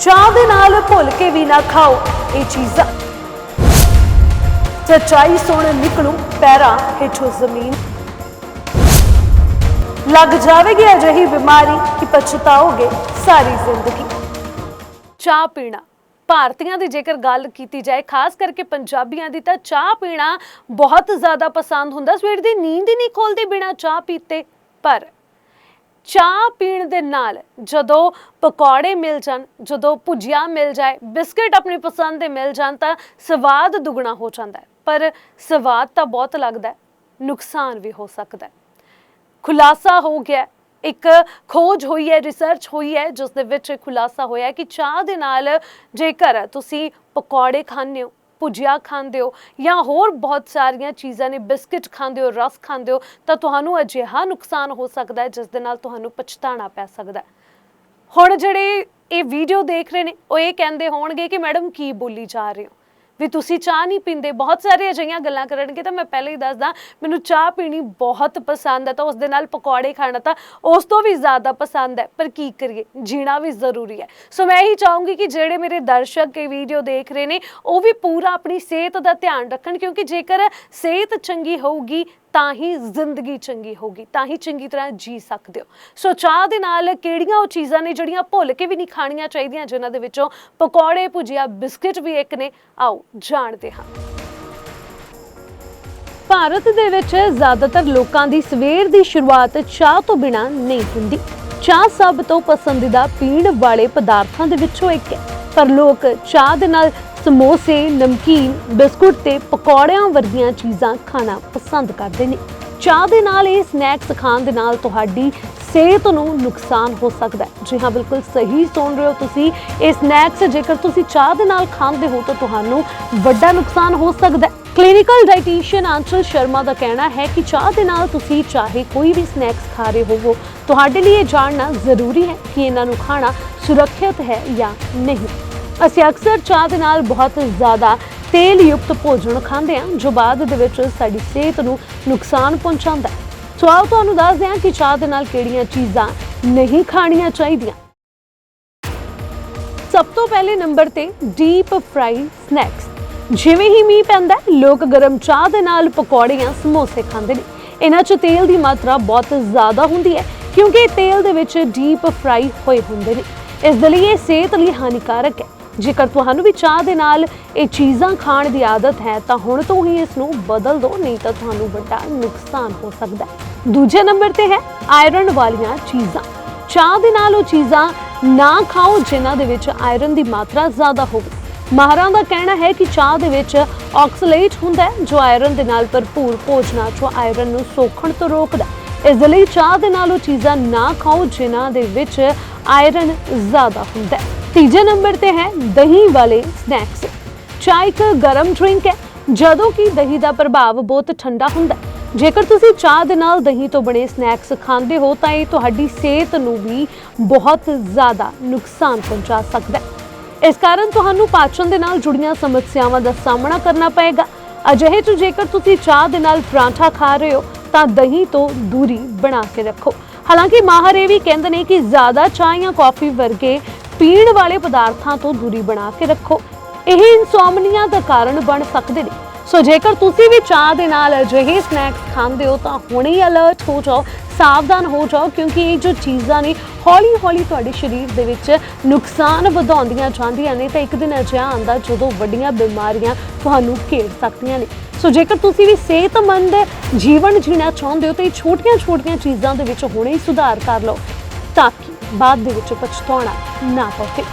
ਚਾਹ ਦੇ ਨਾਲ ਭੁੱਲ ਕੇ ਵੀ ਨਾ ਖਾਓ। ਇਹ ਚੀਜ਼ਾਂ ਸੱਚਾਈ ਸੁਣ ਨਿਕਲੂ ਪੈਰਾਂ ਹੇਠੋਂ ਜ਼ਮੀਨ। ਲੱਗ ਜਾਵੇਗੀ ਅਜਿਹੀ ਬਿਮਾਰੀ ਕਿ ਪਛਤਾਓਗੇ ਸਾਰੀ ਜ਼ਿੰਦਗੀ। ਚਾਹ ਪੀਣਾ। ਭਾਰਤੀਆਂ ਦੀ ਜੇਕਰ ਗੱਲ ਕੀਤੀ ਜਾਏ, ਖਾਸ ਕਰਕੇ ਪੰਜਾਬੀਆਂ ਦੀ, ਤਾਂ ਚਾਹ ਪੀਣਾ ਬਹੁਤ ਜ਼ਿਆਦਾ ਪਸੰਦ ਹੁੰਦਾ। ਸਵੇਰ ਦੀ ਨੀਂਦ ਹੀ ਨਹੀਂ ਖੋਲਦੇ ਬਿਨਾ ਚਾਹ ਪੀਤੇ। ਪਰ ਚਾਹ ਪੀਣ ਦੇ ਨਾਲ ਜਦੋਂ ਪਕੌੜੇ ਮਿਲ ਜਾਣ, ਜਦੋਂ ਭੁਜੀਆ ਮਿਲ ਜਾਏ, ਬਿਸਕਟ ਆਪਣੀ ਪਸੰਦ ਦੇ ਮਿਲ ਜਾਣ ਤਾਂ ਸਵਾਦ ਦੁੱਗਣਾ ਹੋ ਜਾਂਦਾ ਹੈ। ਪਰ ਸਵਾਦ ਤਾਂ ਬਹੁਤ ਲੱਗਦਾ ਹੈ, ਨੁਕਸਾਨ ਵੀ ਹੋ ਸਕਦਾ ਹੈ। ਖੁਲਾਸਾ ਹੋ ਗਿਆ ਇੱਕ ਖੋਜ ਹੋਈ ਹੈ, ਰਿਸਰਚ ਹੋਈ ਹੈ ਜਿਸ ਦੇ ਵਿੱਚ ਇਹ ਖੁਲਾਸਾ ਹੋਇਆ ਕਿ ਚਾਹ ਦੇ ਨਾਲ ਜੇਕਰ ਤੁਸੀਂ ਪਕੌੜੇ ਖਾਂਦੇ ਹੋ ਭੁਜੀਆ ਖਾਂਦੇ ਹੋ ਜਾਂ ਹੋਰ ਬਹੁਤ ਸਾਰੀਆਂ ਚੀਜ਼ਾਂ ਨੇ, ਬਿਸਕਟ ਖਾਂਦੇ ਹੋ, ਰਸ ਖਾਂਦੇ ਹੋ, ਤਾਂ ਤੁਹਾਨੂੰ ਅਜਿਹਾ ਨੁਕਸਾਨ ਹੋ ਸਕਦਾ ਹੈ ਜਿਸ ਦੇ ਨਾਲ ਤੁਹਾਨੂੰ ਪਛਤਾਣਾ ਪੈ ਸਕਦਾ ਹੈ। ਹੁਣ ਜਿਹੜੇ ਇਹ ਵੀਡੀਓ ਦੇਖ ਰਹੇ ਨੇ, ਉਹ ਇਹ ਕਹਿੰਦੇ ਹੋਣਗੇ ਕਿ ਮੈਡਮ ਕੀ ਬੋਲੀ ਜਾ ਰਹੇ ਹੋ? ਵੀ ਤੁਸੀਂ ਚਾਹ ਨਹੀਂ ਪੀਂਦੇ। ਬਹੁਤ ਸਾਰੇ ਅਜਿਹੀਆਂ ਗੱਲਾਂ ਕਰਨਗੇ ਤਾਂ ਮੈਂ ਪਹਿਲੇ ਹੀ ਦੱਸਦਾ, ਮੈਨੂੰ ਚਾਹ ਪੀਣੀ ਬਹੁਤ ਪਸੰਦ ਹੈ ਤਾਂ ਉਸ ਦੇ ਨਾਲ ਪਕੌੜੇ ਖਾਣਾ ਤਾਂ ਉਸ ਤੋਂ ਵੀ ਜ਼ਿਆਦਾ ਪਸੰਦ ਹੈ। ਪਰ ਕੀ ਕਰੀਏ? ਜੀਣਾ ਵੀ ਜ਼ਰੂਰੀ ਹੈ। ਸੋ ਮੈਂ ਇਹੀ ਚਾਹੂੰਗੀ ਕਿ ਜਿਹੜੇ ਮੇਰੇ ਦਰਸ਼ਕ ਇਹ ਵੀਡੀਓ ਦੇਖ ਰਹੇ ਨੇ, ਉਹ ਵੀ ਪੂਰਾ ਆਪਣੀ ਸਿਹਤ ਦਾ ਧਿਆਨ ਰੱਖਣ ਕਿਉਂਕਿ ਜੇਕਰ ਸਿਹਤ ਚੰਗੀ ਹੋਊਗੀ ਤਾਂ ਹੀ ਜ਼ਿੰਦਗੀ ਚੰਗੀ ਹੋਗੀ ਤਾਂ ਹੀ ਚੰਗੀ ਤਰ੍ਹਾਂ ਜੀ ਸਕਦੇ ਹੋ। ਸੋ ਚਾਹ ਦੇ ਨਾਲ ਕਿਹੜੀਆਂ ਉਹ ਚੀਜ਼ਾਂ ਨੇ ਜਿਹੜੀਆਂ ਭੁੱਲ ਕੇ ਵੀ ਨਹੀਂ ਖਾਣੀਆਂ ਚਾਹੀਦੀਆਂ, ਜਿਨ੍ਹਾਂ ਦੇ ਵਿੱਚੋਂ ਪਕੌੜੇ, ਭੁਜੀਆ, ਬਿਸਕਟ ਵੀ ਇੱਕ ਨੇ, ਆਓ ਜਾਣਦੇ ਹਾਂ। ਭਾਰਤ ਦੇ ਵਿੱਚ ਜ਼ਿਆਦਾਤਰ ਲੋਕਾਂ ਦੀ ਸਵੇਰ ਦੀ ਸ਼ੁਰੂਆਤ ਚਾਹ ਤੋਂ ਬਿਨਾਂ ਨਹੀਂ ਹੁੰਦੀ। ਚਾਹ ਸਭ ਤੋਂ ਪਸੰਦੀਦਾ ਪੀਣ ਵਾਲੇ ਪਦਾਰਥਾਂ ਦੇ ਵਿੱਚੋਂ ਇੱਕ ਹੈ। ਪਰ ਲੋਕ ਚਾਹ ਦੇ ਨਾਲ ਸਮੋਸੇ, ਨਮਕੀਨ, ਬਿਸਕੁਟ ਤੇ ਪਕੌੜਿਆਂ ਵਰਗੀਆਂ ਚੀਜ਼ਾਂ ਖਾਣਾ ਪਸੰਦ ਕਰਦੇ ਨੇ। ਚਾਹ ਦੇ ਨਾਲ ਇਹ ਸਨੈਕਸ ਖਾਣ ਦੇ ਨਾਲ ਤੁਹਾਡੀ ਸਿਹਤ ਨੂੰ ਨੁਕਸਾਨ ਹੋ ਸਕਦਾ ਹੈ। ਜੀ ਹਾਂ, ਬਿਲਕੁਲ ਸਹੀ ਸੁਣ ਰਹੇ ਹੋ ਤੁਸੀਂ। ਇਹ ਸਨੈਕਸ ਜੇਕਰ ਤੁਸੀਂ ਚਾਹ ਦੇ ਨਾਲ ਖਾਂਦੇ ਹੋ ਤਾਂ ਤੁਹਾਨੂੰ ਵੱਡਾ ਨੁਕਸਾਨ ਹੋ ਸਕਦਾ ਹੈ। ਕਲੀਨਿਕਲ ਡਾਈਟੀਸ਼ੀਅਨ ਆਂਚਲ ਸ਼ਰਮਾ ਦਾ ਕਹਿਣਾ ਹੈ ਕਿ ਚਾਹ ਦੇ ਨਾਲ ਤੁਸੀਂ ਚਾਹੇ ਕੋਈ ਵੀ ਸਨੈਕਸ ਖਾ ਰਹੇ ਹੋਵੋ, ਤੁਹਾਡੇ ਲਈ ਇਹ ਜਾਣਨਾ ਜ਼ਰੂਰੀ ਹੈ ਕਿ ਇਹਨਾਂ ਨੂੰ ਖਾਣਾ ਸੁਰੱਖਿਅਤ ਹੈ ਜਾਂ ਨਹੀਂ। ਅਸੀਂ ਅਕਸਰ ਚਾਹ ਦੇ ਨਾਲ ਬਹੁਤ ਜ਼ਿਆਦਾ ਤੇਲ ਯੁਕਤ ਭੋਜਨ ਖਾਂਦੇ ਹਾਂ, ਜੋ ਬਾਅਦ ਦੇ ਵਿੱਚ ਸਾਡੀ ਸਿਹਤ ਨੂੰ ਨੁਕਸਾਨ ਪਹੁੰਚਾਉਂਦਾ ਹੈ। ਸੋ ਆਓ ਤੁਹਾਨੂੰ ਦੱਸਦੇ ਹਾਂ ਕਿ ਚਾਹ ਦੇ ਨਾਲ ਕਿਹੜੀਆਂ ਚੀਜ਼ਾਂ ਨਹੀਂ ਖਾਣੀਆਂ ਚਾਹੀਦੀਆਂ। ਸਭ ਤੋਂ ਪਹਿਲੇ ਨੰਬਰ ਤੇ ਡੀਪ ਫਰਾਈ ਸਨੈਕਸ। ਜਿਵੇਂ ਹੀ ਮੀਂਹ ਪੈਂਦਾ ਲੋਕ ਗਰਮ ਚਾਹ ਦੇ ਨਾਲ ਪਕੌੜੀਆਂ ਸਮੋਸੇ ਖਾਂਦੇ ਨੇ। ਇਹਨਾਂ 'ਚ ਤੇਲ ਦੀ ਮਾਤਰਾ ਬਹੁਤ ਜ਼ਿਆਦਾ ਹੁੰਦੀ ਹੈ, ਕਿਉਂਕਿ ਤੇਲ ਦੇ ਵਿੱਚ ਡੀਪ ਫਰਾਈ ਹੋਏ ਹੁੰਦੇ ਨੇ। ਇਸ ਦੇ ਲਈ ਇਹ ਸਿਹਤ ਲਈ ਹਾਨੀਕਾਰਕ ਹੈ। ਜੇਕਰ ਤੁਹਾਨੂੰ ਵੀ ਚਾਹ ਦੇ ਨਾਲ ਇਹ ਚੀਜ਼ਾਂ ਖਾਣ ਦੀ ਆਦਤ ਹੈ, ਤਾਂ ਹੁਣ ਤੋਂ ਹੀ ਇਸ ਨੂੰ ਬਦਲ ਦਿਓ, ਨਹੀਂ ਤਾਂ ਤੁਹਾਨੂੰ ਵੱਡਾ ਨੁਕਸਾਨ ਹੋ ਸਕਦਾ ਹੈ। ਦੂਜੇ ਨੰਬਰ ਤੇ ਹੈ, ਆਇਰਨ ਵਾਲੀਆਂ ਚੀਜ਼ਾਂ। ਚਾਹ ਦੇ ਨਾਲ ਉਹ ਚੀਜ਼ਾਂ ਨਾ ਖਾਓ ਜਿਨ੍ਹਾਂ ਦੇ ਵਿੱਚ ਆਇਰਨ ਦੀ ਮਾਤਰਾ ਜ਼ਿਆਦਾ ਹੋਵੇ। ਮਾਹਰਾਂ ਦਾ ਕਹਿਣਾ ਹੈ ਕਿ ਚਾਹ ਦੇ ਵਿੱਚ ਆਕਸਲੇਟ ਹੁੰਦਾ ਹੈ, ਜੋ ਆਇਰਨ ਦੇ ਨਾਲ ਭਰਪੂਰ ਭੋਜਨਾਂ 'ਚੋਂ ਆਇਰਨ ਨੂੰ ਸੋਖਣ ਤੋਂ ਰੋਕਦਾ ਇਸ ਦੇ ਲਈ ਚਾਹ ਦੇ ਨਾਲ ਉਹ ਚੀਜ਼ਾਂ ਨਾ ਖਾਓ ਜਿਨ੍ਹਾਂ ਦੇ ਵਿੱਚ ਆਇਰਨ ਜ਼ਿਆਦਾ ਹੁੰਦਾ ਹੈ। ਤੀਜੇ ਨੰਬਰ ਤੇ ਹੈ ਦਹੀਂ ਵਾਲੇ ਸਨੈਕਸ ਚਾਹ ਇੱਕ ਗਰਮ ਡਰਿੰਕ ਹੈ, ਜਦੋਂ ਕਿ ਦਹੀਂ ਦਾ ਪ੍ਰਭਾਵ ਬਹੁਤ ਠੰਡਾ ਹੁੰਦਾ ਹੈ। ਜੇਕਰ ਤੁਸੀਂ ਚਾਹ ਦੇ ਨਾਲ ਦਹੀਂ ਤੋਂ ਬਣੇ ਸਨੈਕਸ ਖਾਂਦੇ ਹੋ, ਤਾਂ ਇਹ ਤੁਹਾਡੀ ਸਿਹਤ ਨੂੰ ਵੀ ਬਹੁਤ ਜ਼ਿਆਦਾ ਨੁਕਸਾਨ ਪਹੁੰਚਾ ਸਕਦਾ ਹੈ। ਇਸ ਕਾਰਨ ਤੁਹਾਨੂੰ ਪਾਚਨ ਦੇ ਨਾਲ ਜੁੜੀਆਂ ਸਮੱਸਿਆਵਾਂ ਦਾ ਸਾਹਮਣਾ ਕਰਨਾ ਪਏਗਾ। ਅਜਿਹੇ ਚ ਜੇਕਰ ਤੁਸੀਂ ਚਾਹ ਦੇ ਨਾਲ ਪਰਾਂਠਾ ਖਾ ਰਹੇ ਹੋ, ਤਾਂ ਦਹੀਂ ਤੋਂ ਦੂਰੀ ਬਣਾ ਕੇ ਰੱਖੋ। ਹਾਲਾਂਕਿ ਮਾਹਰ ਇਹ ਵੀ ਕਹਿੰਦੇ ਨੇ ਕਿ ਜ਼ਿਆਦਾ ਚਾਹ ਜਾਂ ਕੌਫੀ ਵਰਗੇ ਪੀਣ ਵਾਲੇ ਪਦਾਰਥਾਂ ਤੋਂ ਦੂਰੀ ਬਣਾ ਕੇ ਰੱਖੋ। ਇਹ ਇਨਸੋਮਨੀਆ ਦਾ ਕਾਰਨ ਬਣ ਸਕਦੇ ਨੇ। ਸੋ ਜੇਕਰ ਤੁਸੀਂ ਵੀ ਚਾਹ ਦੇ ਨਾਲ ਅਜਿਹੇ ਸਨੈਕਸ ਖਾਂਦੇ ਹੋ, ਤਾਂ ਹੁਣੇ ਹੀ ਅਲਰਟ ਹੋ ਜਾਓ, ਸਾਵਧਾਨ ਹੋ ਜਾਓ, ਕਿਉਂਕਿ ਇਹ ਜੋ ਚੀਜ਼ਾਂ ਨੇ ਹੌਲੀ ਹੌਲੀ ਤੁਹਾਡੇ ਸਰੀਰ ਦੇ ਵਿੱਚ ਨੁਕਸਾਨ ਵਧਾਉਂਦੀਆਂ ਜਾਂਦੀਆਂ ਨੇ, ਤਾਂ ਇੱਕ ਦਿਨ ਅਜਿਹਾ ਆਉਂਦਾ ਜਦੋਂ ਵੱਡੀਆਂ ਬਿਮਾਰੀਆਂ ਤੁਹਾਨੂੰ ਘੇਰ ਸਕਦੀਆਂ ਨੇ। ਸੋ ਜੇਕਰ ਤੁਸੀਂ ਵੀ ਸਿਹਤਮੰਦ ਜੀਵਨ ਜੀਣਾ ਚਾਹੁੰਦੇ ਹੋ, ਤਾਂ ਇਹ ਛੋਟੀਆਂ-ਛੋਟੀਆਂ ਚੀਜ਼ਾਂ ਦੇ ਵਿੱਚ ਹੁਣੇ ਹੀ ਸੁਧਾਰ ਕਰ ਲਓ, ਤਾਂ ਕਿ ਬਾਅਦ ਦੇ ਵਿੱਚ ਪਛਤਾਉਣਾ ਨਾ ਪਵੇ।